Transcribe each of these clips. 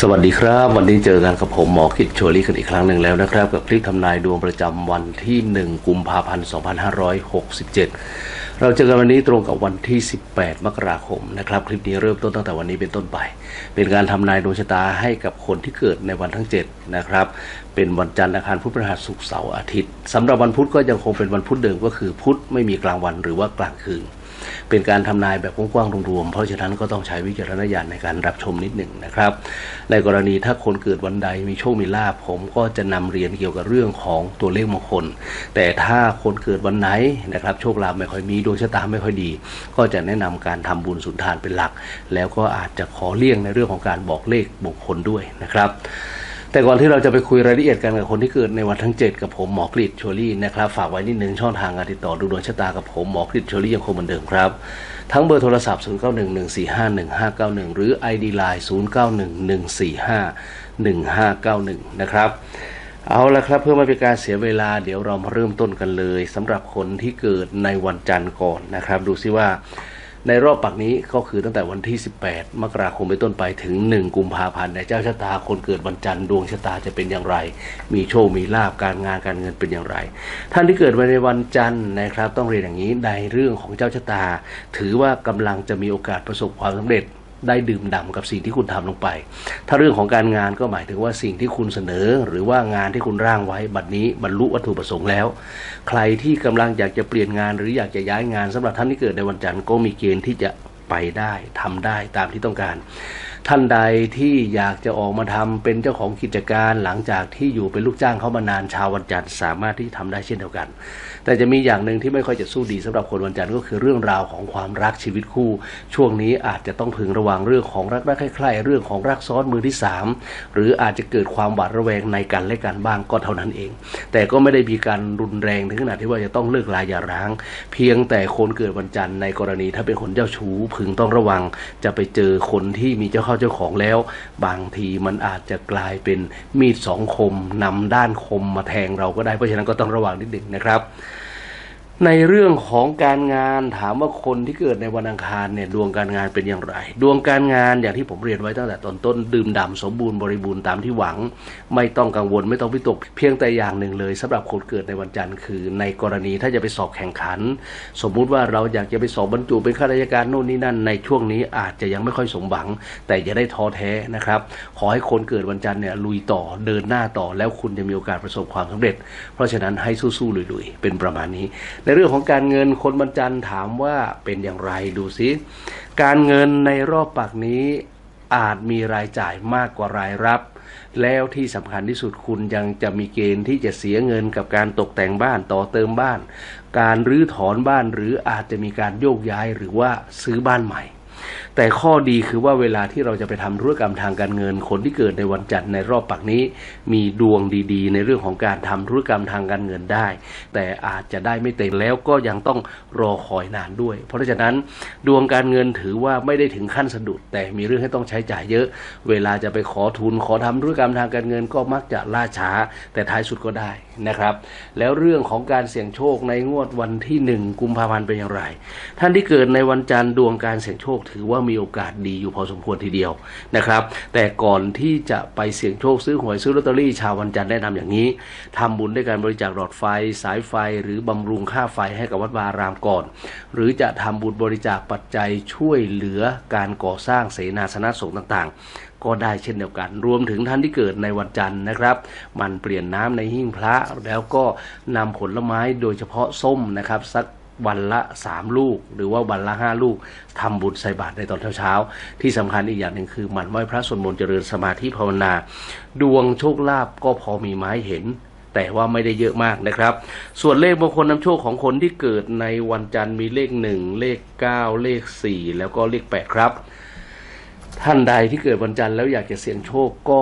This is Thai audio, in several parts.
สวัสดีครับ วันนี้เจอกันกับผมหมอคิดโชลี่กันอีกครั้งหนึ่งแล้วนะครับ กับคลิปทำนายดวงประจำวันที่ 1 กุมภาพันธ์ 2567 เราเจอกันวันนี้ตรงกับวันที่ 18 มกราคมนะครับ คลิปนี้เริ่มต้นตั้งแต่วันนี้เป็นต้นไป เป็นการทำนายดวงชะตาให้กับคนที่เกิดในวันทั้ง 7 นะครับ เป็นวันจันทร์อังคารพุธพฤหัสศุกร์เสาร์อาทิตย์สำหรับวันพุธก็ยังคงเป็นวันพุธเดิมก็คือพุธไม่มีกลางวันหรือว่ากลางคืน เป็นการทำนายแบบกว้างๆรวมๆเพราะฉะนั้นก็ต้องใช้วิจารณญาณในการรับชมนิดหนึ่งนะครับ ในกรณีถ้าคนเกิดวันใดมีโชคมีลาภผมก็จะนำเรียนเกี่ยวกับเรื่องของตัวเลขมงคล แต่ถ้าคนเกิดวันไหนนะครับโชคลาภไม่ค่อยมีดวงชะตาไม่ค่อยดี ก็จะแนะนำการทำบุญสุนทานเป็นหลัก แล้วก็อาจจะขอเลี่ยงในเรื่องของการบอกเลขมงคลด้วยนะครับ แต่ก่อนที่เราจะไปคุยรายละเอียดกันกับคนที่เกิดในวันทั้ง 7 กับผมหมอกริดโชลี่นะครับฝากไว้นิดนึงช่องทางการติดต่อดูดวงชะตากับผมหมอกริดโชลี่ยังคงเหมือนเดิมครับ ทั้งเบอร์โทรศัพท์ 0911451591 หรือ ID Line 0911451591 นะครับเอาละครับเพื่อไม่เป็นการเสียเวลาเดี๋ยวเรามาเริ่มต้นกันเลยสำหรับคนที่เกิดในวันจันทร์ก่อนนะครับ ดูซิว่า ในรอบปักนี้ก็คือตั้งแต่วันที่ 18 มกราคมเป็นต้นไปถึง 1 กุมภาพันธ์ในเจ้าชะตาคนเกิดวันจันทร์ดวงชะตาจะเป็นอย่างไร มีโชค มีลาบการงานการเงินเป็นอย่างไร ท่านที่เกิดมาในวันจันทร์นะครับ ต้องเรียนอย่างนี้ในเรื่องของเจ้าชะตา ถือว่ากำลังจะมีโอกาสประสบความสำเร็จ ได้ดื่มด่ำกับสิ่งที่คุณทำลงไป ถ้าเรื่องของการงานก็หมายถึงว่าสิ่งที่คุณเสนอ หรือว่างานที่คุณร่างไว้บัดนี้บรรลุวัตถุประสงค์แล้ว ใครที่กำลังอยากจะเปลี่ยนงานหรืออยากจะย้ายงานสำหรับท่านที่เกิดในวันจันทร์ก็มีเกณฑ์ที่จะไปได้ทำได้ตามที่ต้องการ ท่านใดที่อยากจะออกมาทำเป็นเจ้าของกิจการหลังจากที่อยู่เป็นลูกจ้างเขามานานชาววันจันทร์สามารถที่ทำได้เช่นเดียวกัน แต่จะมีอย่างหนึ่งที่ไม่ค่อยจะสู้ดีสำหรับคนวันจันทร์ก็คือเรื่องราวของความรักชีวิตคู่ ช่วงนี้อาจจะต้องพึงระวังเรื่องของรักรักใคร่ๆเรื่องของรักซ้อนมือที่สามหรืออาจจะเกิดความหวาดระแวงในกันและกันบ้างก็เท่านั้นเอง แต่ก็ไม่ได้มีการรุนแรงถึงขนาดที่ว่าจะต้องเลิกลาอย่าร้าง เพียงแต่คนเกิดวันจันทร์ในกรณีถ้าเป็นคนเจ้าชู้พึงต้องระวัง จะไปเจอคนที่มีเจ้าาเจ้าของแล้ว บางทีมันอาจจะกลายเป็นมีดสองคมนำด้านคมมาแทงเราก็ได้เพราะฉะนั้นก็ต้องระวังนิดหนึ่งนะครับ ในเรื่องของการงานถามว่าคนที่เกิดในวันอังคารเนี่ยดวงการงานเป็นอย่างไร ดวงการงานอย่างที่ผมเรียนไว้ตั้งแต่ตอนต้นดื่มด่ำสมบูรณ์บริบูรณ์ตามที่หวัง ไม่ต้องกังวลไม่ต้องวิตก เพียงแต่อย่างหนึ่งเลยสำหรับคนเกิดในวันจันทร์คือ ในกรณีถ้าจะไปสอบแข่งขัน สมมุติว่าเราอยากจะไปสอบบรรจุเป็นข้าราชการโน่นนี่นั่นในช่วงนี้อาจจะยังไม่ค่อยสมหวัง แต่อย่าได้ท้อแท้นะครับขอให้คนเกิดวันจันทร์เนี่ยลุยต่อเดินหน้าต่อแล้วคุณจะมีโอกาสประสบความสำเร็จ เพราะฉะนั้นให้สู้ๆลุยๆเป็นประมาณนี้ในเรื่องของการเงินคนบรรจันถามว่าเป็นอย่างไรดูซิ การเงินในรอบปากนี้อาจมีรายจ่ายมากกว่ารายรับ แล้วที่สำคัญที่สุดคุณยังจะมีเกณฑ์ที่จะเสียเงินกับการตกแต่งบ้านต่อเติมบ้าน การรื้อถอนบ้านหรืออาจจะมีการโยกย้ายหรือว่าซื้อบ้านใหม่ แต่ข้อดีคือว่าเวลาที่เราจะไปทำธุรกรรมทางการเงิน คนที่เกิดในวันจันทร์ในรอบปักนี้ มีดวงดีๆ ในเรื่องของการทำธุรกรรมทางการเงินได้ แต่อาจจะได้ไม่เต็มแล้วก็ยังต้องรอคอยนานด้วย เพราะฉะนั้นดวงการเงินถือว่าไม่ได้ถึงขั้นสะดุด แต่มีเรื่องให้ต้องใช้จ่ายเยอะ เวลาจะไปขอทุนขอทำธุรกรรมทางการเงินก็มักจะล่าช้า แต่ท้ายสุดก็ได้นะครับ แล้วเรื่องของการเสี่ยงโชคในงวดวันที่หนึ่งกุมภาพันธ์เป็นอย่างไร ท่านที่เกิดในวันจันทร์ดวงการเสี่ยงโชคถือว่ามีโอกาสดีอยู่พอสมควรทีเดียวนะครับ แต่ก่อนที่จะไปเสี่ยงโชคซื้อหวยซื้อลอตเตอรี่ชาววันจันทร์แนะนำอย่างนี้ทำบุญด้วยการบริจาคหลอดไฟ สายไฟ หรือบำรุงค่าไฟให้กับวัดวารามก่อน หรือจะทำบุญบริจาคปัจจัยช่วยเหลือการก่อสร้างเสนาสนะสงฆ์ต่างๆก็ได้เช่นเดียวกัน รวมถึงท่านที่เกิดในวันจันทร์นะครับ มันเปลี่ยนน้ำในหิ้งพระแล้วก็นำผลไม้โดยเฉพาะส้มนะครับสัก วันละ3ลูก หรือว่าวันละ5ลูกทำบุญใส่บาตรในตอนเช้าๆที่สำคัญอีกอย่างหนึ่งคือหมั่นไหว้พระสวดมนต์เจริญสมาธิภาวนา ดวงโชคลาภก็พอมีไม้เห็น แต่ว่าไม่ได้เยอะมากนะครับ ส่วนเลขมงคลนำโชคของคนที่เกิดในวันจันทร์มีเลข1เลข9เลข4แล้วก็เลข8ครับท่านใดที่เกิดวันจันทร์แล้วอยากจะเสี่ยงโชคก็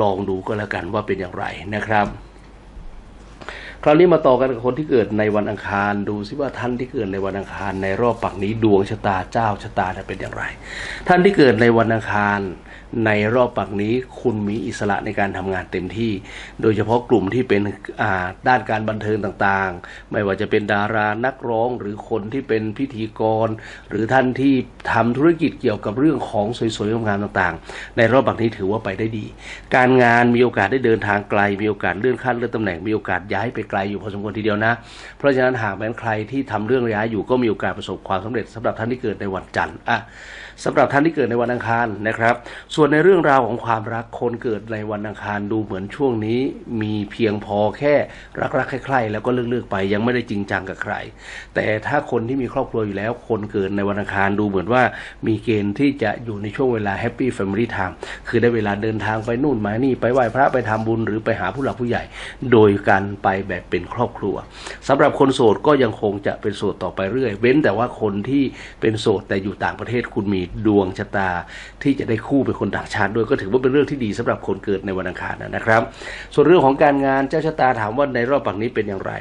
ลองดูก็แล้วกันว่าเป็นอย่างไรนะครับ คราวนี้มาต่อกันกับคนที่เกิดในวันอังคารดูซิว่าท่านที่เกิดในวันอังคารในรอบปักนี้ดวงชะตาเจ้าชะตาจะเป็นอย่างไร ท่านที่เกิดในวันอังคาร ในรอบปักนี้คุณมีอิสระในการทำงานเต็มที่ โดยเฉพาะกลุ่มที่เป็นด้านการบันเทิงต่างๆ ไม่ว่าจะเป็นดารานักร้องหรือคนที่เป็นพิธีกร หรือท่านที่ทำธุรกิจเกี่ยวกับเรื่องของสวยๆงามต่างๆ ในรอบปักนี้ถือว่าไปได้ดี การงานมีโอกาสได้เดินทางไกล มีโอกาสเลื่อนขั้นเลื่อนตำแหน่งมีโอกาสย้ายไปไกลอยู่พอสมควรทีเดียวนะ เพราะฉะนั้นหากแม้นใครที่ทำเรื่องย้ายอยู่ก็มีโอกาสประสบความสำเร็จสำหรับท่านที่เกิดในวันจันทร์อะ สำหรับท่านที่เกิดในวันอังคารนะครับ ส่วนในเรื่องราวของความรักคนเกิดในวันอังคารดูเหมือนช่วงนี้ มีเพียงพอแค่รักๆใคร่ๆแล้วก็เลือกๆไปยังไม่ได้จริงจังกับใคร แต่ถ้าคนที่มีครอบครัวอยู่แล้ว คนเกิดในวันอังคารดูเหมือนว่ามีเกณฑ์ที่จะอยู่ในช่วงเวลาแฮปปี้แฟมิลี่ไทม์คือได้เวลาเดินทางไปนู่นมานี่ไปไหว้พระไปทำบุญหรือไปหาผู้หลักผู้ใหญ่ โดยการไปแบบเป็นครอบครัวสำหรับคนโสดก็ยังคงจะเป็นโสดต่อไปเรื่อย เว้นแต่ว่าคนที่เป็นโสดแต่อยู่ต่างประเทศคุณมีดวงชะตา ที่จะได้คู่เป็นคนต่างชาติด้วยก็ถือว่าเป็นเรื่องที่ดีสำหรับคนเกิดในวันอังคารนะครับ ส่วนเรื่องของการงานเจ้าชะตาถามว่าในรอบปักนี้เป็นอย่างไร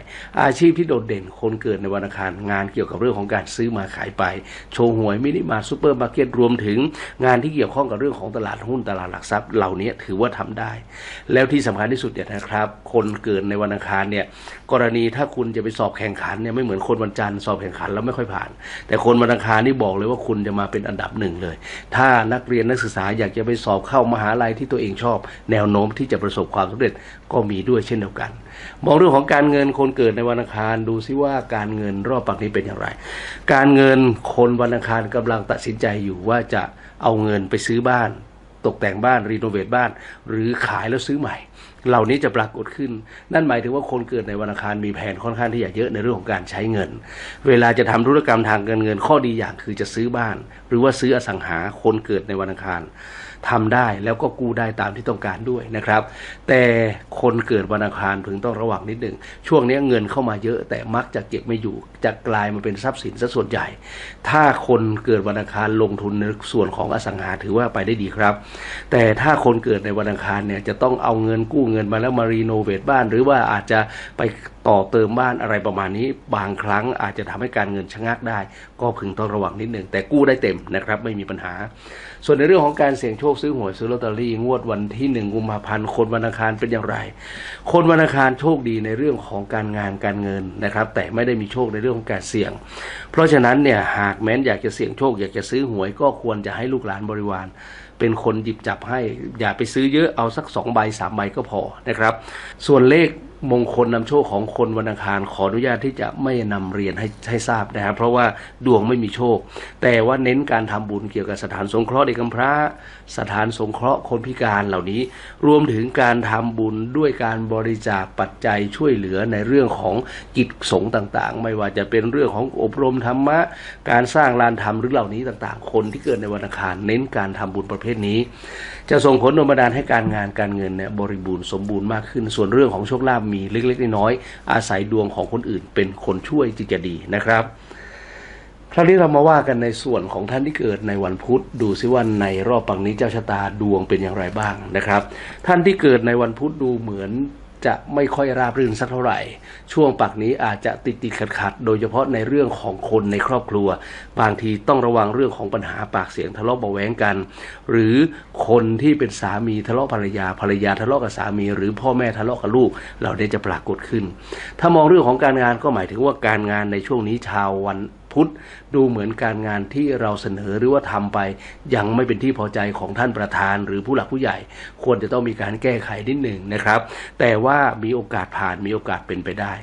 อาชีพที่โดดเด่นคนเกิดในวันอังคารงานเกี่ยวกับเรื่องของการซื้อมาขายไป โชว์หวยมินิมาร์ทซูเปอร์มาร์เก็ตรวมถึง งานที่เกี่ยวข้องกับเรื่องของตลาดหุ้นตลาดหลักทรัพย์เหล่านี้ถือว่าทำได้ แล้วที่สำคัญที่สุดเนี่ยนะครับ คนเกิดในวันอังคารเนี่ยกรณีถ้าคุณจะไปสอบแข่งขันเนี่ยไม่เหมือนคนวันจันทร์สอบแข่งขันแล้วไม่ค่อยผ่าน แต่คนวันอังคารนี่บอกเลยว่าคุณจะมาเป็นอันดับหนึ่งเลย ถ้านักเรียนนักศึกษาอยากจะไปสอบเข้ามหาลัยที่ตัวเองชอบ แนวโน้มที่จะประสบความสำเร็จก็มีด้วยเช่นเดียวกัน มองเรื่องของการเงินคนเกิดในวันอังคารดูซิว่าการเงินรอบปักนี้เป็นอย่างไร การเงินคนวันอังคารกำลังตัดสินใจอยู่ว่าจะเอาเงินไปซื้อบ้าน ตกแต่งบ้านรีโนเวทบ้าน หรือขายแล้วซื้อใหม่ เหล่านี้จะปรากฏขึ้น นั่นหมายถึงว่าคนเกิดในวันอังคารมีแผนค่อนข้างที่จะเยอะในเรื่องของการใช้เงิน เวลาจะทำธุรกรรมทางการเงินข้อดีอย่างคือจะซื้อบ้าน หรือว่าซื้ออสังหาคนเกิดในวันอังคาร ทำได้แล้วก็กู้ได้ตามที่ต้องการด้วยนะครับ แต่คนเกิดวันอังคารพึงต้องระวังนิดหนึ่งช่วงนี้เงินเข้ามาเยอะแต่มักจะเก็บไม่อยู่จะกลายมาเป็นทรัพย์สินซะส่วนใหญ่ ถ้าคนเกิดวันอังคารลงทุนในส่วนของอสังหาถือว่าไปได้ดีครับ แต่ถ้าคนเกิดในวันอังคารเนี่ยจะต้องเอาเงินกู้เงินมาแล้วมารีโนเวทบ้าน หรือว่าอาจจะไป ต่อเติมบ้านอะไรประมาณนี้ บางครั้งอาจจะทำให้การเงินชะงักได้ ก็พึงต้องระวังนิดหนึ่งแต่กู้ได้เต็มนะครับไม่มีปัญหา ส่วนในเรื่องของการเสี่ยงโชคซื้อหวยซื้อลอตเตอรี่งวดวันที่หนึ่งกุมภาพันธ์คนวันอังคารเป็นอย่างไร คนวันอังคารโชคดีในเรื่องของการงานการเงินนะครับ แต่ไม่ได้มีโชคในเรื่องของการเสี่ยง เพราะฉะนั้นเนี่ยหากแม้นอยากจะเสี่ยงโชค อยากจะซื้อหวยก็ควรจะให้ลูกหลานบริวารเป็นคนหยิบจับให้ อย่าไปซื้อเยอะเอาสักสองใบสามใบก็พอนะครับ ส่วนเลข มงคลนำโชคของคนวันอังคารขออนุญาตที่จะไม่นำเรียนให้ให้ทราบนะครับเพราะว่าดวงไม่มีโชค แต่ว่าเน้นการทำบุญเกี่ยวกับสถานสงเคราะห์เด็กกำพร้า สถานสงเคราะห์คนพิการเหล่านี้ รวมถึงการทำบุญด้วยการบริจาคปัจจัยช่วยเหลือในเรื่องของกิจสงต่างๆ ไม่ว่าจะเป็นเรื่องของอบรมธรรมะ การสร้างลานธรรมหรือเหล่านี้ต่างๆ คนที่เกิดในวันอังคารเน้นการทำบุญประเภทนี้ จะส่งผลโดนบันดาลให้การงานการเงินเนี่ยบริบูรณ์สมบูรณ์มากขึ้น ส่วนเรื่องของโชคลาภมีเล็กๆน้อยๆอาศัยดวงของคนอื่นเป็นคนช่วยจึงจะดีนะครับ คราวนี้เรามาว่ากันในส่วนของท่านที่เกิดในวันพุธ ดูซิว่าในรอบปังนี้เจ้าชะตาดวงเป็นอย่างไรบ้างนะครับ ท่านที่เกิดในวันพุธดูเหมือนจะไม่ค่อยราบรื่นสักเท่าไหร่ ช่วงปักนี้อาจจะติดติดขัดขัดโดยเฉพาะในเรื่องของคนในครอบครัว บางทีต้องระวังเรื่องของปัญหาปากเสียงทะเลาะเบาแวงกัน หรือคนที่เป็นสามีทะเลาะภรรยาภรรยาทะเลาะกับสามี หรือพ่อแม่ทะเลาะกับลูกเหล่านี้จะปรากฏขึ้น ถ้ามองเรื่องของการงานก็หมายถึงว่าการงานในช่วงนี้ชาววัน พุธดูเหมือนการงานที่เราเสนอหรือว่าทำไป ยังไม่เป็นที่พอใจของท่านประธาน หรือผู้หลักผู้ใหญ่ ควรจะต้องมีการแก้ไขนิดหนึ่งนะครับ แต่ว่ามีโอกาสผ่านมีโอกาสเป็นไปได้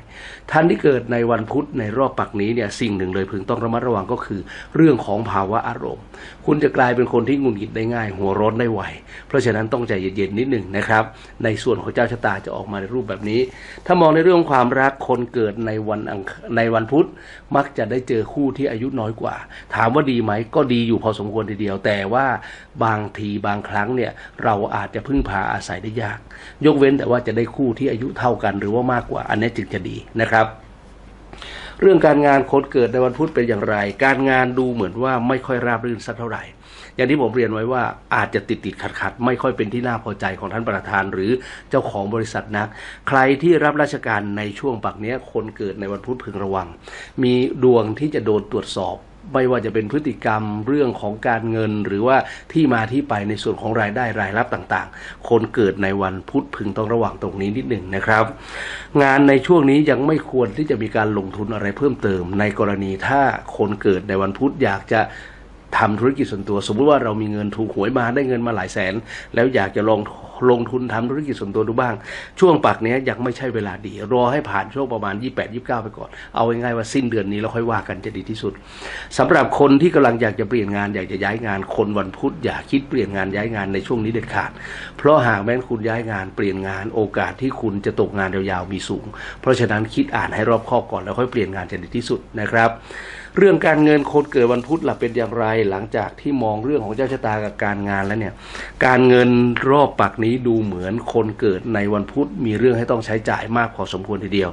ท่านที่เกิดในวันพุธในรอบปักนี้เนี่ยสิ่งหนึ่งเลยพึงต้องระมัดระวังก็คือ เรื่องของภาวะอารมณ์ คุณจะกลายเป็นคนที่งุดหงิดได้ง่าย หัวร้อนได้ไวเพราะฉะนั้นต้องใจเย็นๆนิดหนึ่งนะครับ ในส่วนของเจ้าชะตาจะออกมาในรูปแบบนี้ ถ้ามองในเรื่องความรักคนเกิดในวันอังในวันพุธมักจะได้เจอคคู่ที่อายุน้อยกว่า ถามว่าดีไหมก็ดีอยู่พอสมควรทีเดียว แต่ว่าบางทีบางครั้งเนี่ยเราอาจจะพึ่งพาอาศัยได้ยาก ยกเว้นแต่ว่าจะได้คู่ที่อายุเท่ากันหรือว่ามากกว่า อันนี้จึงจะดีนะครับเรื่องการงานคนเกิดในวันพุธเป็นอย่างไร การงานดูเหมือนว่าไม่ค่อยราบรื่นสักเท่าไหร่ อย่างที่ผมเรียนไว้ว่าอาจจะติดติดขัดขัดไม่ค่อยเป็นที่น่าพอใจของท่านประธาน หรือเจ้าของบริษัทนัก ใครที่รับราชการในช่วงปักเนี้ยคนเกิดในวันพุธพึงระวัง มีดวงที่จะโดนตรวจสอบไม่ว่าจะเป็นพฤติกรรมเรื่องของการเงิน หรือว่าที่มาที่ไปในส่วนของรายได้รายรับต่างๆ คนเกิดในวันพุธพึงต้องระวังตรงนี้นิดหนึ่งนะครับ งานในช่วงนี้ยังไม่ควรที่จะมีการลงทุนอะไรเพิ่มเติม ในกรณีถ้าคนเกิดในวันพุธอยากจะ ทำธุรกิจส่วนตัว สมมุติว่าเรามีเงินถูกหวยมาได้เงินมาหลายแสน แล้วอยากจะลองลงทุนทำธุรกิจส่วนตัวดูบ้าง ช่วงปักนี้ยังไม่ใช่เวลาดี รอให้ผ่านช่วงประมาณ 28 29 ไปก่อน เอาง่ายๆว่าสิ้นเดือนนี้เราค่อยว่ากันจะดีที่สุดสำหรับคนที่กำลังอยากจะเปลี่ยนงานอยากจะย้ายงานคนวันพุธอย่าคิดเปลี่ยนงานย้ายงานในช่วงนี้เด็ดขาด เพราะหากแม้นคุณย้ายงานเปลี่ยนงานโอกาสที่คุณจะตกงานยาวๆมีสูง เพราะฉะนั้นคิดอ่านให้รอบคอบก่อนแล้วค่อยเปลี่ยนงานจะดีที่สุดนะครับ เรื่องการเงินคนเกิดวันพุธล่ะเป็นอย่างไร หลังจากที่มองเรื่องของเจ้าชะตากับการงานแล้วเนี่ย การเงินรอบปักนี้ดูเหมือนคนเกิดในวันพุธมีเรื่องให้ต้องใช้จ่ายมากพอสมควรทีเดียว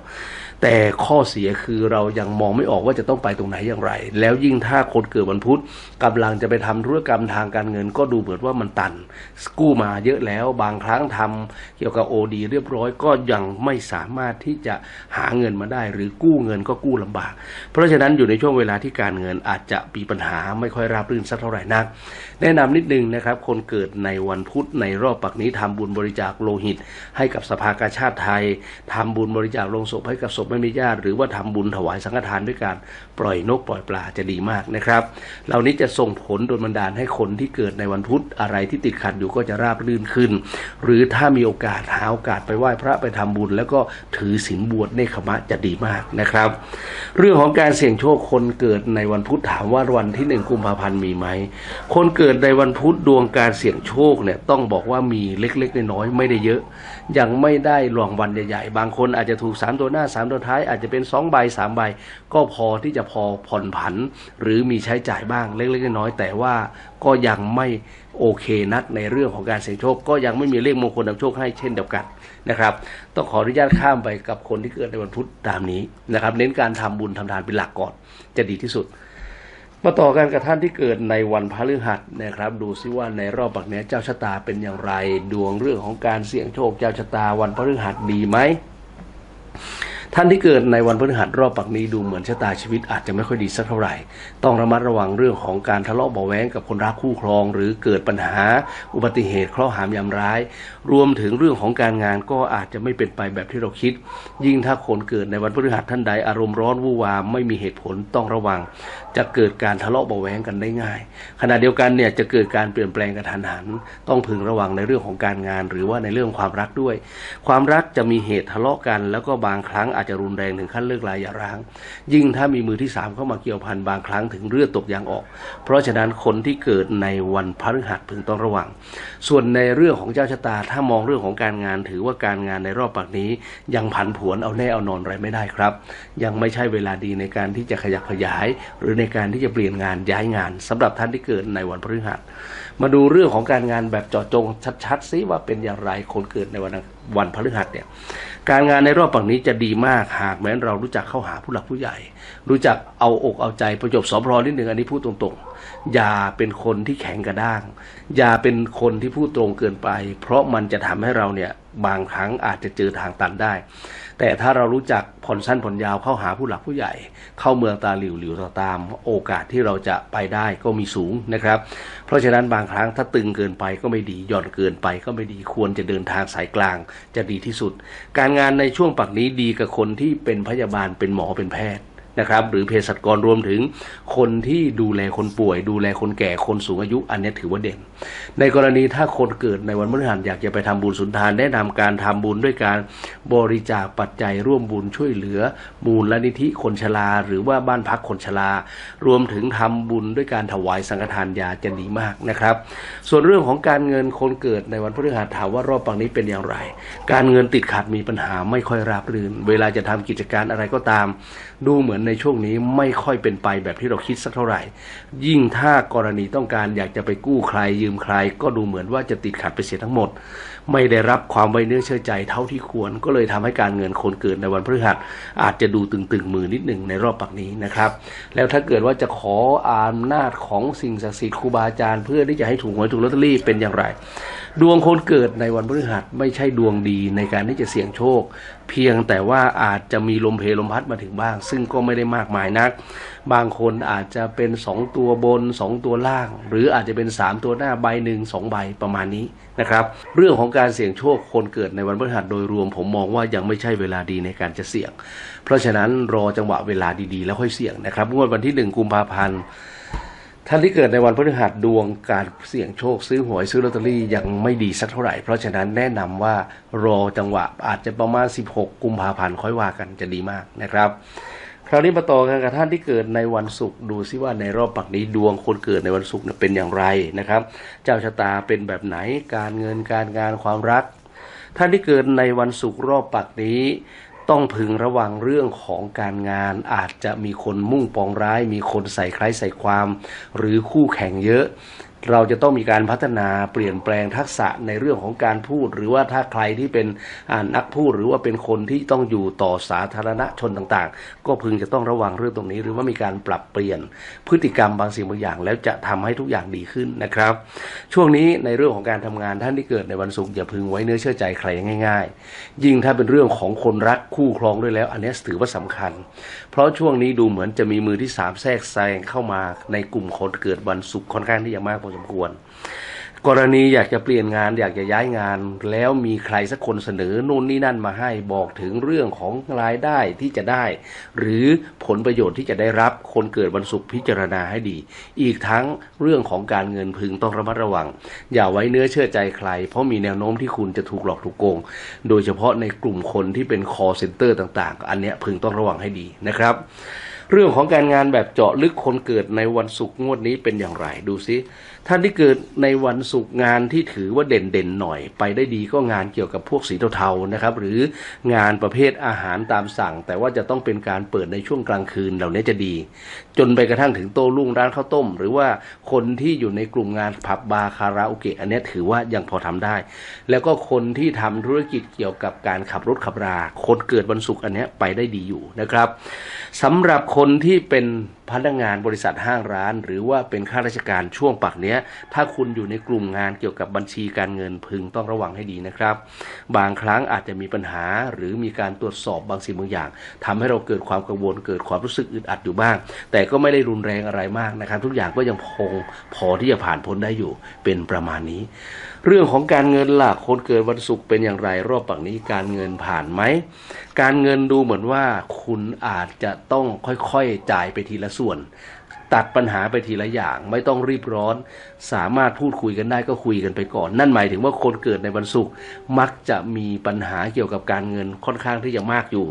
แต่ข้อเสียคือเรายังมองไม่ออกว่าจะต้องไปตรงไหนอย่างไร แล้วยิ่งถ้าคนเกิดวันพุธกำลังจะไปทำธุรกรรมทางการเงิน ก็ดูเหมือนว่ามันตัน กู้มาเยอะแล้วบางครั้งทำเกี่ยวกับโอดีเรียบร้อยก็ยังไม่สามารถที่จะหาเงินมาได้ หรือกู้เงินก็กู้ลำบาก เพราะฉะนั้นอยู่ในช่วงเวลาที่การเงินอาจจะมีปัญหาไม่ค่อยราบรื่นสักเท่าไหร่นัก แนะนำนิดนึงนะครับ คนเกิดในวันพุธในรอบปักนี้ทำบุญบริจาคโลหิต ให้กับสภากาชาติไทยทำบุญบริจาคลงศพให้กับศพไม่มีญาติหรือว่าทำบุญถวายสังฆทานด้วยการปล่อยนกปล่อยปลาจะดีมากนะครับ เหล่านี้จะส่งผลโดนบันดาลให้คนที่เกิดในวันพุธอะไรที่ติดขัดอยู่ก็จะราบรื่นขึ้น หรือถ้ามีโอกาสหาโอกาสไปไหว้พระไปทำบุญ แล้วก็ถือศีลบวชเนคขมะจะดีมากนะครับ เรื่องของการเสี่ยงโชคคนเกิดในวันพุธถามว่าวันที่หนึ่งกุมภาพันธ์มีไหม คนเกิดในวันพุธดวงการเสี่ยงโชคเนี่ยต้องบอกว่ามีเล็กๆน้อยๆไม่ได้เยอะ ยังไม่ได้รางวัลใหญ่ๆ บางคนอาจจะถูก 3 ตัวหน้า 3 ตัวท้ายอาจจะเป็น 2 ใบ 3 ใบ ก็พอที่จะพอผ่อนผัน หรือมีใช้จ่ายบ้างเล็กๆน้อยๆแต่ว่าก็ยังไม่โอเคนักในเรื่องของการเสี่ยงโชค ก็ยังไม่มีเลขมงคลนำโชคให้เช่นเดียวกันนะครับต้องขออนุญาตข้ามไปกับคนที่เกิดในวันพุธตามนี้นะครับ เน้นการทำบุญทำทานเป็นหลักก่อนจะดีที่สุด มาต่อกันกับท่านที่เกิดในวันพฤหัสนะครับ ดูซิว่าในรอบปักเนี้ยเจ้าชะตาเป็นอย่างไร ดวงเรื่องของการเสี่ยงโชคเจ้าชะตาวันพฤหัสดีไหมท่านที่เกิดในวันพฤหัสรอบปักนี้ดูเหมือนชะตาชีวิตอาจจะไม่ค่อยดีสักเท่าไหร่ ต้องระมัดระวังเรื่องของการทะเลาะเบาแว้งกับคนรักคู่ครอง หรือเกิดปัญหาอุบัติเหตุเคราะห์หามยามร้าย รวมถึงเรื่องของการงานก็อาจจะไม่เป็นไปแบบที่เราคิด ยิ่งถ้าคนเกิดในวันพฤหัสท่านใดอารมณ์ร้อนวู่วามไม่มีเหตุผลต้องระวัง จะเกิดการทะเลาะเบาะแว้งกันได้ง่าย ขณะเดียวกันเนี่ยจะเกิดการเปลี่ยนแปลงกระทันหัน ต้องพึงระวังในเรื่องของการงาน หรือว่าในเรื่องความรักด้วย ความรักจะมีเหตุทะเลาะกัน แล้วก็บางครั้งอาจจะรุนแรงถึงขั้นเลิกลาอย่าร้าง ยิ่งถ้ามีมือที่สามเข้ามาเกี่ยวพันบางครั้งถึงเลือดตกยางออก เพราะฉะนั้นคนที่เกิดในวันพฤหัสพึงต้องระวัง ส่วนในเรื่องของเจ้าชะตาถ้ามองเรื่องของการงานถือว่าการงานในรอบปักนี้ ยังผันผวนเอาแน่เอานอนอะไรไม่ได้ครับ ยังไม่ใช่เวลาดีในการที่จะขยับขยายหรือในการที่จะเปลี่ยนงานย้ายงานสำหรับท่านที่เกิดในวันพฤหัส มาดูเรื่องของการงานแบบเจาะจงชัดๆซิว่าเป็นอย่างไรคนเกิดในวันวันพฤหัสเนี่ยการงานในรอบปักนี้จะดีมากหากแม้เรารู้จักเข้าหาผู้หลักผู้ใหญ่ รู้จักเอาอกเอาใจประจบสอบรอนิดหนึ่งอันนี้พูดตรงๆ อย่าเป็นคนที่แข็งกระด้าง อย่าเป็นคนที่พูดตรงเกินไป เพราะมันจะทำให้เราเนี่ยบางครั้งอาจจะเจอทางตันได้ แต่ถ้าเรารู้จักผ่อนสั้นผ่อนยาวเข้าหาผู้หลักผู้ใหญ่ เข้าเมืองตาหลิวหลิวตาตามโอกาสที่เราจะไปได้ก็มีสูงนะครับ เพราะฉะนั้นบางครั้งถ้าตึงเกินไปก็ไม่ดีหย่อนเกินไปก็ไม่ดีควรจะเดินทางสายกลางจะดีที่สุด การงานในช่วงปักนี้ดีกับคนที่เป็นพยาบาลเป็นหมอเป็นแพทย์นะครับหรือเภสัชกรรวมถึงคนที่ดูแลคนป่วย ดูแลคนแก่คนสูงอายุอันนี้ถือว่าเด่น ในกรณีถ้าคนเกิดในวันพฤหัสอยากจะไปทำบุญสุนทานแนะนำการทำบุญด้วยการบริจาคปัจจัยร่วมบุญช่วยเหลือมูลนิธิคนชราหรือว่าบ้านพักคนชรา รวมถึงทำบุญด้วยการถวายสังฆทานยาจะดีมากนะครับ ส่วนเรื่องของการเงินคนเกิดในวันพฤหัสถามว่ารอบปังนี้เป็นอย่างไร การเงินติดขัดมีปัญหาไม่ค่อยราบรื่น เวลาจะทำกิจการอะไรก็ตาม ดูเหมือนในช่วงนี้ไม่ค่อยเป็นไปแบบที่เราคิดสักเท่าไหร่ ยิ่งถ้ากรณีต้องการอยากจะไปกู้ใครยืมมใคร ก็ดูเหมือนว่าจะติดขัดไปเสียทั้งหมด ไม่ได้รับความไว้เนื้อเชื่อใจเท่าที่ควร ก็เลยทำให้การเงินคนเกิดในวันพฤหัสอาจจะดูตึงๆมือนิดหนึ่งในรอบปักนี้นะครับ แล้วถ้าเกิดว่าจะขออำนาจของสิ่งศักดิ์สิทธิ์ครูบาอาจารย์ เพื่อที่จะให้ถูกหวยถูกลอตเตอรี่เป็นอย่างไร ดวงคนเกิดในวันพฤหัสไม่ใช่ดวงดีในการที่จะเสี่ยงโชค เพียงแต่ว่าอาจจะมีลมเพลลมพัดมาถึงบ้าง ซึ่งก็ไม่ได้มากมายนัก บางคนอาจจะเป็น 2 ตัวบน 2 ตัวล่าง หรืออาจจะเป็น 3 ตัวหน้าใบหนึ่งสองใบประมาณนี้นะครับเรื่องของการเสี่ยงโชคคนเกิดในวันพฤหัสโดยรวมผมมองว่ายังไม่ใช่เวลาดีในการจะเสี่ยง เพราะฉะนั้นรอจังหวะเวลาดีๆ แล้วค่อยเสี่ยงนะครับงวดวันที่ 1 กุมภาพันธ์ ท่านที่เกิดในวันพฤหัสดวงการเสี่ยงโชคซื้อหวยซื้อลอตเตอรี่ยังไม่ดีสักเท่าไหร่ เพราะฉะนั้นแนะนำว่ารอจังหวะอาจจะประมาณ 16 กุมภาพันธ์ค่อยว่ากันจะดีมากนะครับ คราวนี้มาต่อกันกับท่านที่เกิดในวันศุกร์ดูซิว่าในรอบปักนี้ดวงคนเกิดในวันศุกร์เป็นอย่างไรนะครับ เจ้าชะตาเป็นแบบไหนการเงินการงานความรัก ท่านที่เกิดในวันศุกร์รอบปักนี้ ต้องพึงระวังเรื่องของการงาน อาจจะมีคนมุ่งปองร้าย มีคนใส่ใครใส่ความ หรือคู่แข่งเยอะ เราจะต้องมีการพัฒนาเปลี่ยนแปลงทักษะในเรื่องของการพูด หรือว่าถ้าใครที่เป็นนักพูดหรือว่าเป็นคนที่ต้องอยู่ต่อสาธารณชนต่างๆ ก็พึงจะต้องระวังเรื่องตรงนี้ หรือว่ามีการปรับเปลี่ยนพฤติกรรมบางสิ่งบางอย่าง แล้วจะทำให้ทุกอย่างดีขึ้นนะครับ ช่วงนี้ในเรื่องของการทำงานท่านที่เกิดในวันศุกร์อย่าพึงไว้เนื้อเชื่อใจใครง่าย ๆ ยิ่งถ้าเป็นเรื่องของคนรักคู่ครองด้วยแล้ว อันนี้ถือว่าสำคัญ เพราะช่วงนี้ดูเหมือนจะมีมือที่สามแทรกแซงเข้ามาในกลุ่มคนเกิดวันศุกร์ค่อนข้างที่จะมากพอสมควร กรณีอยากจะเปลี่ยนงานอยากจะย้ายงาน แล้วมีใครสักคนเสนอนู่นนี่นั่นมาให้บอกถึงเรื่องของรายได้ที่จะได้ หรือผลประโยชน์ที่จะได้รับคนเกิดวันศุกร์พิจารณาให้ดี อีกทั้งเรื่องของการเงินพึงต้องระมัดระวัง อย่าไว้เนื้อเชื่อใจใคร เพราะมีแนวโน้มที่คุณจะถูกหลอกถูกโกง โดยเฉพาะในกลุ่มคนที่เป็น call center ต่างๆ อันเนี้ยพึงต้องระวังให้ดีนะครับเรื่องของการงานแบบเจาะลึกคนเกิดในวันศุกร์งวดนี้เป็นอย่างไรดูซิ ท่านที่เกิดในวันศุกร์งานที่ถือว่าเด่นๆหน่อย ไปได้ดีก็งานเกี่ยวกับพวกสีเทาๆนะครับ หรืองานประเภทอาหารตามสั่ง แต่ว่าจะต้องเป็นการเปิดในช่วงกลางคืนเหล่านี้จะดี จนไปกระทั่งถึงโต้รุ่งร้านข้าวต้ม หรือว่าคนที่อยู่ในกลุ่มงานผับบาร์คาราโอเกะอันนี้ถือว่ายังพอทำได้ แล้วก็คนที่ทำธุรกิจเกี่ยวกับการขับรถขับรา คนเกิดวันศุกร์อันนี้ไปได้ดีอยู่นะครับสำหรับคนที่เป็นพนักงานบริษัทห้างร้าน หรือว่าเป็นข้าราชการช่วงปักเนี้ยถ้าคุณอยู่ในกลุ่มงานเกี่ยวกับบัญชีการเงินพึงต้องระวังให้ดีนะครับ บางครั้งอาจจะมีปัญหาหรือมีการตรวจสอบบางสิ่งบางอย่างทำให้เราเกิดความกังวลเกิดความรู้สึกอึดอัดอยู่บ้าง แต่ก็ไม่ได้รุนแรงอะไรมากนะครับ ทุกอย่างก็ยังคงพอที่จะผ่านพ้นได้อยู่เป็นประมาณนี้ เรื่องของการเงินล่ะคนเกิดวันศุกร์เป็นอย่างไรรอบปักนี้การเงินผ่านไหมการเงินดูเหมือนว่าคุณอาจจะต้องค่อยๆจ่ายไปทีละส่วน ตัดปัญหาไปทีละอย่าง ไม่ต้องรีบร้อน สามารถพูดคุยกันได้ก็คุยกันไปก่อน นั่นหมายถึงว่าคนเกิดในวันศุกร์มักจะมีปัญหาเกี่ยวกับการเงินค่อนข้างที่จะมากอยู่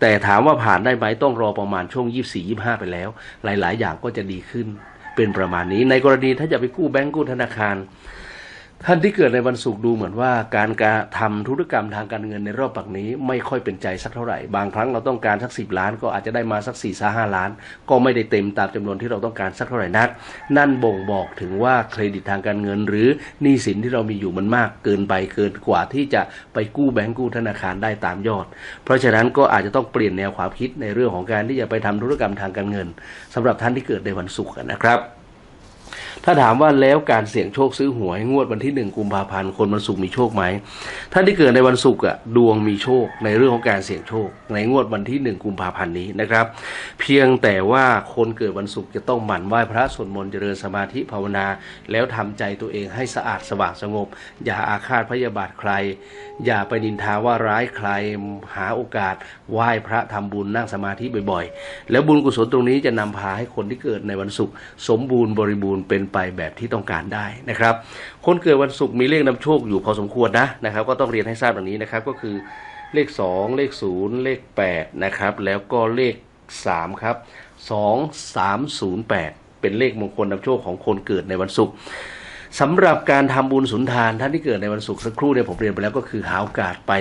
แต่ถามว่าผ่านได้ไหมต้องรอประมาณช่วง 24 25 ไปแล้ว หลาย ๆ อย่างก็จะดีขึ้น เป็นประมาณนี้ในกรณีถ้าจะไปกู้แบงก์กู้ธนาคาร ท่านที่เกิดในวันศุกร์ดูเหมือนว่าการกระทำธุรกรรมทางการเงินในรอบปักนี้ไม่ค่อยเป็นใจสักเท่าไหร่ บางครั้งเราต้องการสักสิบล้าน ก็อาจจะได้มาสักสี่สห้าล้าน ก็ไม่ได้เต็มตามจำนวนที่เราต้องการสักเท่าไหร่นัก นั่นบ่งบอกถึงว่าเครดิตทางการเงิน หรือหนี้สินที่เรามีอยู่มันมากเกินไปเกินกว่าที่จะไปกู้แบงก์กู้ธนาคารได้ตามยอด เพราะฉะนั้นก็อาจจะต้องเปลี่ยนแนวความคิดในเรื่องของการที่จะไปทำธุรกรรมทางการเงินสำหรับท่านที่เกิดในวันศุกร์นะครับ ถ้าถามว่าแล้วการเสี่ยงโชคซื้อหวยงวดวันที่หนึ่งกุมภาพันธ์คนวันศุกร์มีโชคไหมท่านที่เกิดในวันศุกร์อะดวงมีโชคในเรื่องของการเสี่ยงโชค ในงวดวันที่หนึ่งกุมภาพันธ์นี้นะครับ เพียงแต่ว่าคนเกิดวันศุกร์จะต้องหมั่นไหว้พระสวดมนต์เจริญสมาธิภาวนา แล้วทำใจตัวเองให้สะอาดสว่างสงบ อย่าอาฆาตพยาบาทใคร อย่าไปนินทาว่าร้ายใครหาโอกาสไหว้พระทำบุญนั่งสมาธิบ่อยๆ แล้วบุญกุศลตรงนี้จะนำพาให้คนที่เกิดในวันศุกร์สมบูรณ์บริบูรณ์เป็นไปแบบที่ต้องการได้นะครับ คนเกิดวันศุกร์มีเลขนำโชคอยู่พอสมควรนะนะครับ ก็ต้องเรียนให้ทราบแบบนี้นะครับ ก็คือเลข 2 เลข 0 เลข8นะครับแล้วก็เลข3ครับ2 3 0 8 เป็นเลขมงคลนำโชคของคนเกิดในวันศุกร์สำหรับการทำบุญสุนทานท่านที่เกิดในวันศุกร์สักครู่เนี่ยผมเรียนไปแล้วก็คือหาโอกาสไป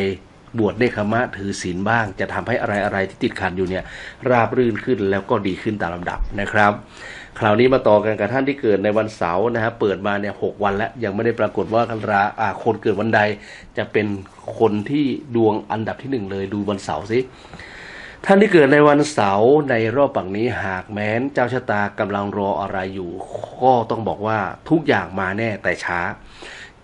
บวชเนคขมะถือศีลบ้าง จะทำให้อะไรอะไรที่ติดขัดอยู่เนี่ยราบรื่นขึ้นแล้วก็ดีขึ้นตามลำดับนะครับ คราวนี้มาต่อกันกับท่านที่เกิดในวันเสาร์นะฮะเปิดมาเนี่ยหกวันแล้วยังไม่ได้ปรากฏว่าราอาคนเกิดวันใด จะเป็นคนที่ดวงอันดับที่หนึ่งเลยดูวันเสาร์สิท่านที่เกิดในวันเสาร์ในรอบปังนี้หากแม้นเจ้าชะตากำลังรออะไรอยู่ ก็ต้องบอกว่าทุกอย่างมาแน่แต่ช้า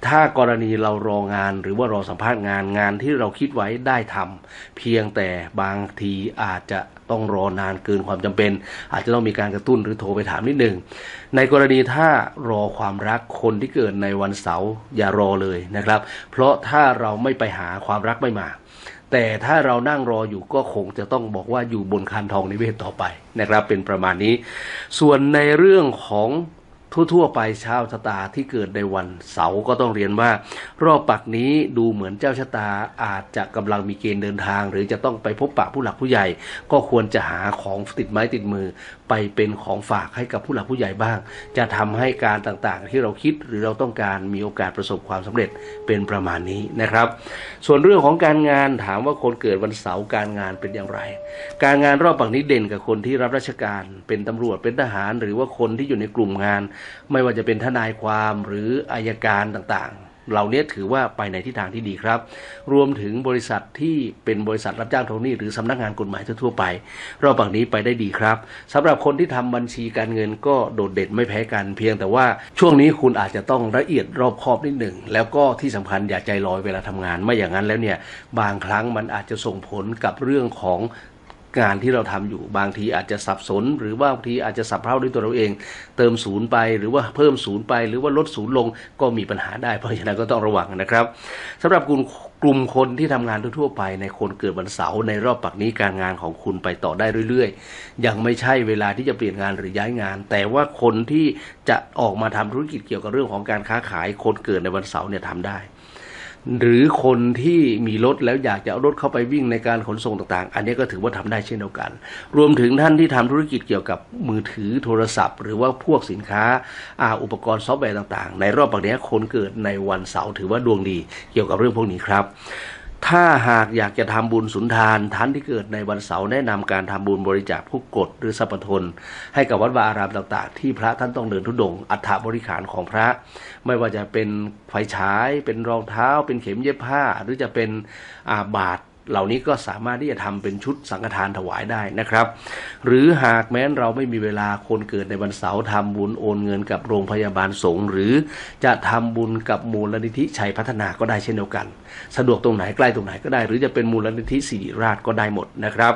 ถ้ากรณีเรารองานหรือว่ารอสัมภาษณ์งานงานที่เราคิดไว้ได้ทำเพียงแต่บางทีอาจจะ ต้องรอนานเกินความจำเป็น อาจจะต้องมีการกระตุ้นหรือโทรไปถามนิดหนึ่งในกรณีถ้ารอความรักคนที่เกิดในวันเสาร์อย่ารอเลยนะครับ เพราะถ้าเราไม่ไปหาความรักไม่มาแต่ถ้าเรานั่งรออยู่ก็คงจะต้องบอกว่าอยู่บนคานทองนิเวศต่อไปนะครับ เป็นประมาณนี้ ส่วนในเรื่องของ ทั่วๆไปชาวชะตาที่เกิดในวันเสาร์ก็ต้องเรียนว่า รอบปักนี้ดูเหมือนเจ้าชะตาอาจจะกำลังมีเกณฑ์เดินทาง หรือจะต้องไปพบปะผู้หลักผู้ใหญ่ ก็ควรจะหาของติดไม้ติดมือ ไปเป็นของฝากให้กับผู้หลักผู้ใหญ่บ้าง จะทำให้การต่างๆ ที่เราคิดหรือเราต้องการมีโอกาสประสบความสำเร็จเป็นประมาณนี้นะครับ ส่วนเรื่องของการงานถามว่าคนเกิดวันเสาร์การงานเป็นอย่างไร การงานรอบปักนี้เด่นกับคนที่รับราชการ เป็นตำรวจเป็นทหาร หรือว่าคนที่อยู่ในกลุ่มงานไม่ว่าจะเป็นทนายความหรืออายการต่างๆ เหล่านี้ถือว่าไปในทิศทางที่ดีครับ รวมถึงบริษัทที่เป็นบริษัทรับจ้างทวงหนี้หรือสำนักงานกฎหมายทั่วๆไป รอบปักนี้ไปได้ดีครับสำหรับคนที่ทำบัญชีการเงินก็โดดเด่นไม่แพ้กันเพียง แต่ว่าช่วงนี้คุณอาจจะต้องละเอียดรอบคอบนิดหนึ่งแล้วก็ที่สำคัญอย่าใจลอยเวลาทำงานไม่อย่างนั้นแล้วเนี่ยบางครั้งมันอาจจะส่งผลกับเรื่องของ งานที่เราทำอยู่บางทีอาจจะสับสน หรือว่าบางทีอาจจะสับเพร่าด้วยตัวเราเอง เติมศูนย์ไปหรือว่าเพิ่มศูนย์ไป หรือว่าลดศูนย์ลงก็มีปัญหาได้เพราะฉะนั้นก็ต้องระวังนะครับสำหรับกลุ่มกลุ่มคนที่ทำงานทั่วๆไปในคนเกิดวันเสาร์ในรอบปักนี้การงานของคุณไปต่อได้เรื่อยๆ ยังไม่ใช่เวลาที่จะเปลี่ยนงานหรือย้ายงาน แต่ว่าคนที่จะออกมาทำธุรกิจเกี่ยวกับเรื่องของการค้าขายคนเกิดในวันเสาร์เนี่ยทำได้ หรือคนที่มีรถแล้วอยากจะเอารถเข้าไปวิ่งในการขนส่งต่างๆ อันนี้ก็ถือว่าทำได้เช่นเดียวกัน รวมถึงท่านที่ทำธุรกิจเกี่ยวกับมือถือโทรศัพท์ หรือว่าพวกสินค้าอาอุปกรณ์ซอฟต์แวร์ต่างๆ ในรอบปักนี้คนเกิดในวันเสาร์ถือว่าดวงดีเกี่ยวกับเรื่องพวกนี้ครับ ถ้าหากอยากจะทำบุญสุนทานท่านที่เกิดในวันเสาร์แนะนำการทำบุญบริจาคผู้กฎหรือสัพพทน ให้กับวัดวาอารามต่างๆ ที่พระท่านต้องเดินทุดงอัฐบริขารของพระ ไม่ว่าจะเป็นไฟฉาย เป็นรองเท้า เป็นเข็มเย็บผ้า หรือจะเป็นอาบาท เหล่านี้ก็สามารถที่จะทำเป็นชุดสังฆทานถวายได้นะครับ หรือหากแม้นเราไม่มีเวลาคนเกิดในวันเสาร์ทำบุญโอนเงินกับโรงพยาบาลสงฆ์หรือจะทำบุญกับมูลนิธิชัยพัฒนาก็ได้เช่นเดียวกัน สะดวกตรงไหนใกล้ตรงไหนก็ได้ หรือจะเป็นมูลนิธิสิริราชก็ได้หมดนะครับ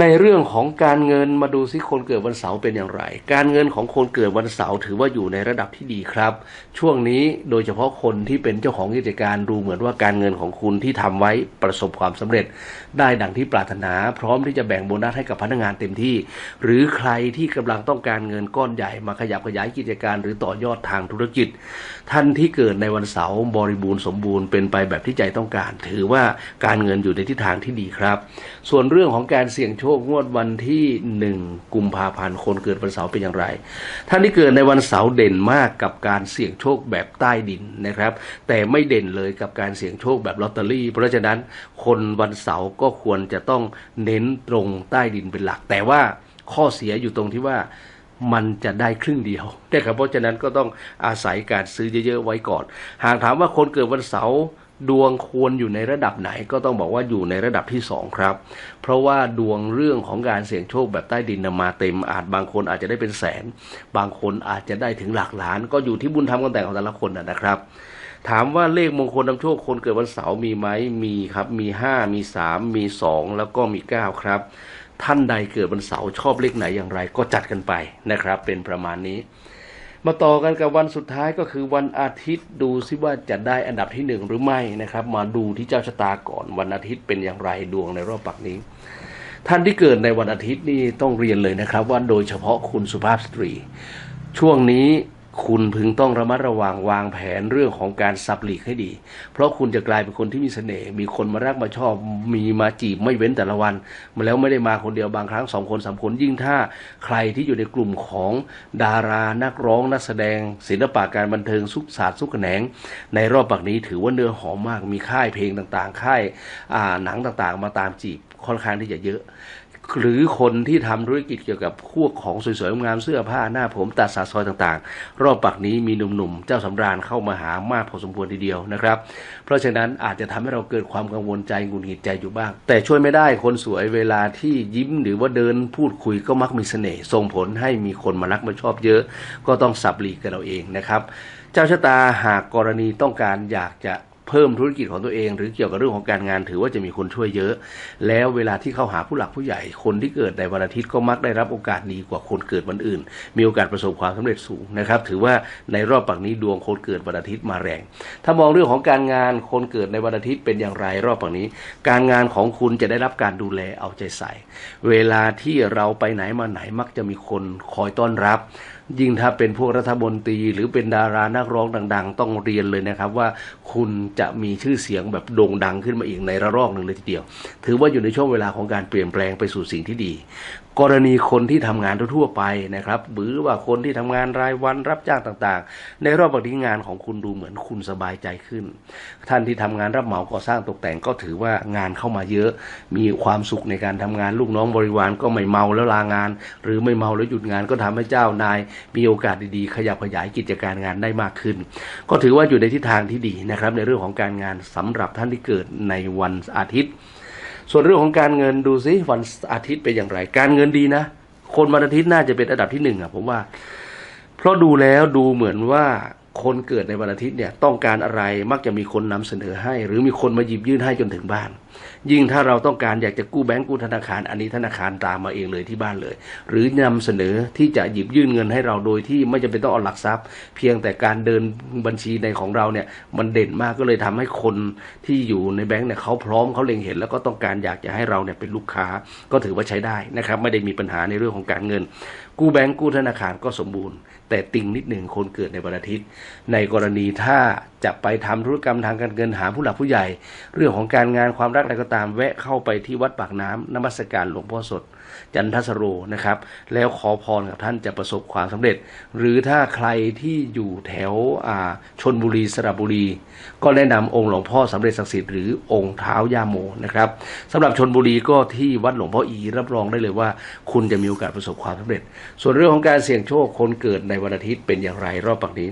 ในเรื่องของการเงินมาดูซิคนเกิดวันเสาร์เป็นอย่างไร การเงินของคนเกิดวันเสาร์ถือว่าอยู่ในระดับที่ดีครับ ช่วงนี้โดยเฉพาะคนที่เป็นเจ้าของกิจการดูเหมือนว่าการเงินของคุณที่ทำไว้ประสบความสำเร็จ ได้ดังที่ปรารถนา พร้อมที่จะแบ่งโบนัสให้กับพนักงานเต็มที่ หรือใครที่กำลังต้องการเงินก้อนใหญ่มาขยับขยายกิจการ หรือต่อยอดทางธุรกิจ ท่านที่เกิดในวันเสาร์บริบูรณ์สมบูรณ์เป็นไปแบบที่ใจต้องการ ถือว่าการเงินอยู่ในทิศทางที่ดีครับ ส่วนเรื่องของการเสี่ยงโชคงวดวันที่หนึ่งกุมภาพันธ์คนเกิดวันเสาร์เป็นอย่างไร ท่านที่เกิดในวันเสาร์เด่นมากกับการเสี่ยงโชคแบบใต้ดินนะครับ แต่ไม่เด่นเลยกับการเสี่ยงโชคแบบลอตเตอรี่ เพราะฉะนั้นคนวันเสาร์ก็ควรจะต้องเน้นตรงใต้ดินเป็นหลัก แต่ว่าข้อเสียอยู่ตรงที่ว่ามันจะได้ครึ่งเดียวนะครับเพราะฉะนั้นก็ต้องอาศัยการซื้อเยอะๆไว้ก่อน หากถามว่าคนเกิดวันเสาร์ดวงควรอยู่ในระดับไหนก็ต้องบอกว่าอยู่ในระดับที่สองครับ เพราะว่าดวงเรื่องของการเสี่ยงโชคแบบใต้ดินนะมาเต็มอาจบางคนอาจจะได้เป็นแสน บางคนอาจจะได้ถึงหลักล้าน ก็อยู่ที่บุญทำกันแต่งของแต่ละคนนะครับ ถามว่าเลขมงคลนำโชคคนเกิดวันเสาร์มีไหมมีครับ มีห้ามีสามมีสองแล้วก็มีเก้าครับ ท่านใดเกิดวันเสาร์ชอบเลขไหนอย่างไร ก็จัดกันไปนะครับ เป็นประมาณนี้ มาต่อกันกับวันสุดท้ายก็คือวันอาทิตย์ดูซิว่าจะได้อันดับที่หนึ่งหรือไม่นะครับ มาดูที่เจ้าชะตาก่อนวันอาทิตย์เป็นอย่างไรดวงในรอบปักนี้ ท่านที่เกิดในวันอาทิตย์นี่ต้องเรียนเลยนะครับ ว่าโดยเฉพาะคุณสุภาพสตรี ช่วงนี้ คุณพึงต้องระมัดระวังวางแผนเรื่องของการสับหลีกให้ดี เพราะคุณจะกลายเป็นคนที่มีเสน่ห์ มีคนมารักมาชอบ มีมาจีบไม่เว้นแต่ละวัน มาแล้วไม่ได้มาคนเดียวบางครั้งสองคนสามคนยิ่งถ้า ใครที่อยู่ในกลุ่มของดารานักร้องนักแสดง ศิลปะการบันเทิงสุขศาสตร์สุขแขนง ในรอบปักนี้ถือว่าเนื้อหอมมาก มีค่ายเพลงต่างๆ ค่ายหนังต่างๆ มาตามจีบค่อนข้างที่จะเยอะ หรือคนที่ทำธุรกิจเกี่ยวกับพวกของสวยๆงามเสื้อผ้าหน้าผมตัดสาซอยต่างๆ รอบปักนี้มีหนุ่มๆ เจ้าสำราญเข้ามาหามากพอสมควรทีเดียวนะครับ เพราะฉะนั้นอาจจะทำให้เราเกิดความกังวลใจหงุดหงิดใจอยู่บ้าง แต่ช่วยไม่ได้คนสวยเวลาที่ยิ้มหรือว่าเดินพูดคุยก็มักมีเสน่ห์ส่งผลให้มีคนมารักมาชอบเยอะ ก็ต้องสับหลีกกันเราเองนะครับ เจ้าชะตาหากกรณีต้องการอยากจะ เพิ่มธุรกิจของตัวเอง หรือเกี่ยวกับเรื่องของการงานถือว่าจะมีคนช่วยเยอะ แล้วเวลาที่เข้าหาผู้หลักผู้ใหญ่คนที่เกิดในวันอาทิตย์ก็มักได้รับโอกาสดีกว่าคนเกิดวันอื่น มีโอกาสประสบความสำเร็จสูงนะครับ ถือว่าในรอบปักนี้ดวงคนเกิดวันอาทิตย์มาแรง ถ้ามองเรื่องของการงานคนเกิดในวันอาทิตย์เป็นอย่างไรรอบปักนี้ การงานของคุณจะได้รับการดูแลเอาใจใส่ เวลาที่เราไปไหนมาไหนมักจะมีคนคอยต้อนรับ ยิ่งถ้าเป็นพวกรัฐมนตรี หรือเป็นดารานักร้องดัง ๆ ต้องเรียนเลยนะครับว่าคุณจะมีชื่อเสียงแบบโด่งดังขึ้นมาอีกในระลอกหนึ่งเลยทีเดียว ถือว่าอยู่ในช่วงเวลาของการเปลี่ยนแปลงไปสู่สิ่งที่ดี กรณีคนที่ทำงานทั่วไปนะครับหรือว่าคนที่ทำงานรายวันรับจ้างต่างๆ ในรอบปฏิงานของคุณดูเหมือนคุณสบายใจขึ้น ท่านที่ทำงานรับเหมาก่อสร้างตกแต่งก็ถือว่างานเข้ามาเยอะ มีความสุขในการทำงานลูกน้องบริวารก็ไม่เมาแล้วลางาน หรือไม่เมาแล้วหยุดงานก็ทำให้เจ้านายมีโอกาสดีๆ ขยับขยายกิจการงานได้มากขึ้น ก็ถือว่าอยู่ในทิศทางที่ดีนะครับ ในเรื่องของการงานสำหรับท่านที่เกิดในวันอาทิตย์ ส่วนเรื่องของการเงินดูซิวันอาทิตย์เป็นอย่างไร การเงินดีนะ คนวันอาทิตย์น่าจะเป็นอันดับที่หนึ่งอะผมว่า เพราะดูแล้วดูเหมือนว่าคนเกิดในวันอาทิตย์เนี่ยต้องการอะไรมักจะมีคนนำเสนอให้ หรือมีคนมาหยิบยื่นให้จนถึงบ้าน ยิ่งถ้าเราต้องการอยากจะกู้แบงก์กู้ธนาคาร อันนี้ธนาคารตามมาเองเลยที่บ้านเลย หรือนำเสนอที่จะหยิบยื่นเงินให้เราโดยที่ไม่จำเป็นต้องเอาหลักทรัพย์ เพียงแต่การเดินบัญชีในของเราเนี่ยมันเด่นมากก็เลยทำให้คนที่อยู่ในแบงก์เนี่ยเขาพร้อมเขาเล็งเห็น แล้วก็ต้องการอยากจะให้เราเนี่ยเป็นลูกค้าก็ถือว่าใช้ได้นะครับไม่ได้มีปัญหาในเรื่องของการเงิน กู้แบงก์กู้ธนาคารก็สมบูรณ์ แต่ติงนิดหนึ่งคนเกิดในวันอาทิตย์ ในกรณีถ้าจะไปทำธุรกรรมทางการเงินหาผู้หลักผู้ใหญ่ เรื่องของการงานความรักอะไรก็ตามแวะเข้าไปที่วัดปากน้ำนมัสการหลวงพ่อสด จันทสโรนะครับ แล้วขอพรกับท่านจะประสบความสำเร็จ หรือถ้าใครที่อยู่แถวอ่าชนบุรีสระบุรี ก็แนะนำองค์หลวงพ่อสำเร็จศักดิ์สิทธิ์หรือองค์เท้าย่าโมนะครับสำหรับชนบุรีก็ที่วัดหลวงพ่ออีรับรองได้เลยว่า คุณจะมีโอกาสประสบความสำเร็จ ส่วนเรื่องของการเสี่ยงโชคคนเกิดในวันอาทิตย์เป็นอย่างไรรอบปักนี้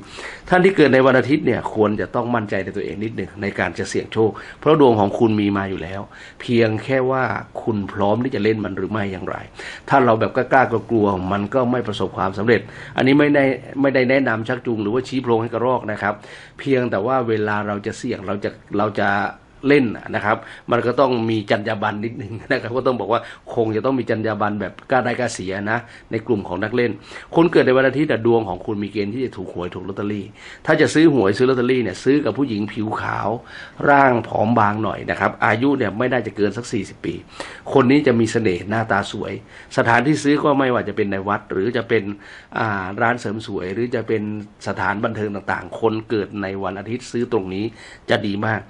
ท่านที่เกิดในวันอาทิตย์เนี่ยควรจะต้องมั่นใจในตัวเองนิดหนึ่งในการจะเสี่ยงโชค เพราะดวงของคุณมีมาอยู่แล้ว เพียงแค่ว่าคุณพร้อมที่จะเล่นมันหรือไม่อย่างไร ถ้าเราแบบกล้ากลัวๆมันก็ไม่ประสบความสำเร็จ อันนี้ไม่ได้ไม่ได้แนะนำชักจูงหรือว่าชี้โพรงให้กระรอกนะครับ เพียงแต่ว่าเวลาเราจะเสี่ยงเราจะเราจะ เล่นนะครับ มันก็ต้องมีจรรยาบรรณนิดนึงนะครับก็ต้องบอกว่าคงจะต้องมีจรรยาบรรณแบบกล้าได้กล้าเสียนะ ในกลุ่มของนักเล่น คนเกิดในวันอาทิตย์แต่ดวงของคุณมีเกณฑ์ที่จะถูกหวยถูกลอตเตอรี่ ถ้าจะซื้อหวยซื้อลอตเตอรี่เนี่ยซื้อกับผู้หญิงผิวขาว ร่างผอมบางหน่อยนะครับอายุเนี่ยไม่น่าจะเกินสัก 40 ปี คนนี้จะมีเสน่ห์หน้าตาสวย สถานที่ซื้อก็ไม่ว่าจะเป็นในวัด หรือจะเป็นร้านเสริมสวย หรือจะเป็นสถานบันเทิงต่างๆ คนเกิดในวันอาทิตย์ซื้อตรงนี้จะดีมาก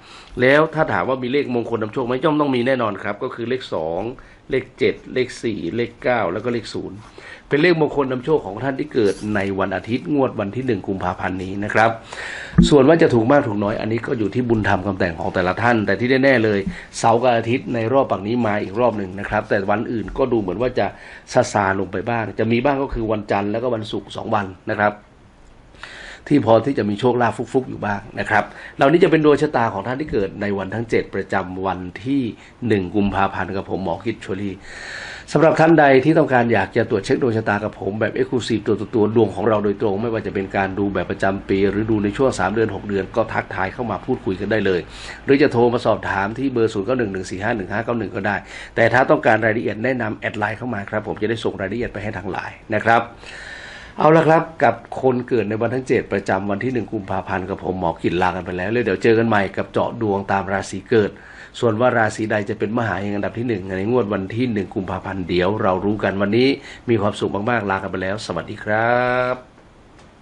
แล้วถ้าถามว่ามีเลขมงคลนำโชคไหมย่อมต้องมีแน่นอนครับ ก็คือเลข2เลข7เลข4เลข9แล้วก็เลข0เป็นเลขมงคลนำโชคของท่านที่เกิดในวันอาทิตย์งวดวันที่1กุมภาพันธ์นี้นะครับ ส่วนว่าจะถูกมากถูกน้อยอันนี้ก็อยู่ที่บุญธรรมคำแต่งของแต่ละท่าน แต่ที่แน่ๆเลยเสาร์กับอาทิตย์ในรอบปักนี้มาอีกรอบหนึ่งนะครับ แต่วันอื่นก็ดูเหมือนว่าจะซาซาลงไปบ้าง จะมีบ้างก็คือวันจันทร์แล้วก็วันศุกร์สองวันนะครับ ที่พอที่จะมีโชคลาภฟุกๆอยู่บ้างนะครับเหล่านี้จะเป็นดวงชะตาของท่านที่เกิดในวันทั้ง 7 ประจำวันที่ 1 กุมภาพันธ์กับผมหมอกิจชวลีสำหรับท่านใดที่ต้องการอยากจะตรวจเช็คดวงชะตากับผมแบบเอ็กซ์คลูซีฟตัวต่อตัวดวงของเราโดยตรง ไม่ว่าจะเป็นการดูแบบประจำปี หรือดูในช่วง 3 เดือน 6 เดือนก็ทักทายเข้ามาพูดคุยกันได้เลย หรือจะโทรมาสอบถามที่เบอร์0 9 1 1 4 5 1 5 9 1 ก็ได้ แต่ถ้าต้องการรายละเอียดแนะนำแอดไลน์เข้ามาครับผมจะได้ส่งรายละเอียดไปให้ทางไลน์นะครับ เอาละครับกับคนเกิดในวันทั้ง 7 ประจำวันที่ 1 กุมภาพันธ์กับผมหมอกินลากันไปแล้วเลยเดี๋ยวเจอกันใหม่กับเจาะดวงตามราศีเกิด ส่วนว่าราศีใดจะเป็นมหาเฮงอันดับที่ 1 ในงวดวันที่ 1 กุมภาพันธ์เดี๋ยวเรารู้กันวันนี้มีความสุขมากๆลากันไปแล้ว สวัสดีครับ